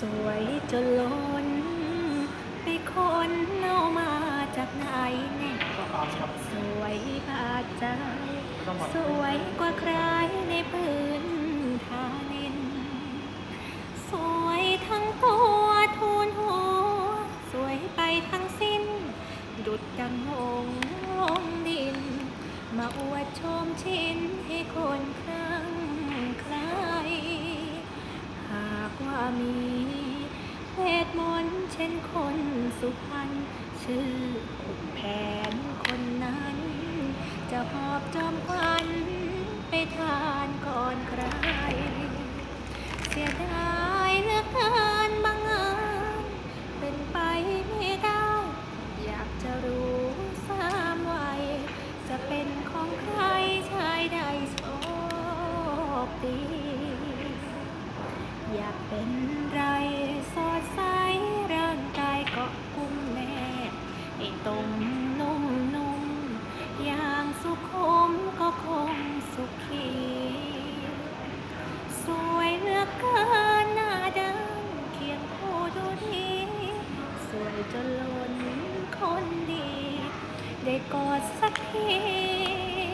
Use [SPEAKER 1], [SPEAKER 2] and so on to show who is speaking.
[SPEAKER 1] สวยจนล้นไปคนเอามาจากไหนแน่สวยบาดใจ สวยกว่าใครในพื้นทานิน สวยทั้งตัวทูนหัว สวยไปทั้งสิ้น ดุดดังหงส์ลงดิน มาอวดชมชินให้คนครั้งใครหากว่ามีเวทมนต์เช่นคนสุพรรณชื่อขุนแผนคนนั้น จะหอบจอมควันไปทานก่อนใคร เสียดายเหลือเกินบางงานเป็นไปไม่ได้ อยากจะรู้สามวัยจะเป็นของใครชายใดโชคดีอยากเป็น ตมนุ่มนุ่มอย่างสุขุมก็คงสุขี สวยเหลือเกินหน้าดังเคียงคู่ดูดีสวยจนล้นคนดี ได้กอดสักที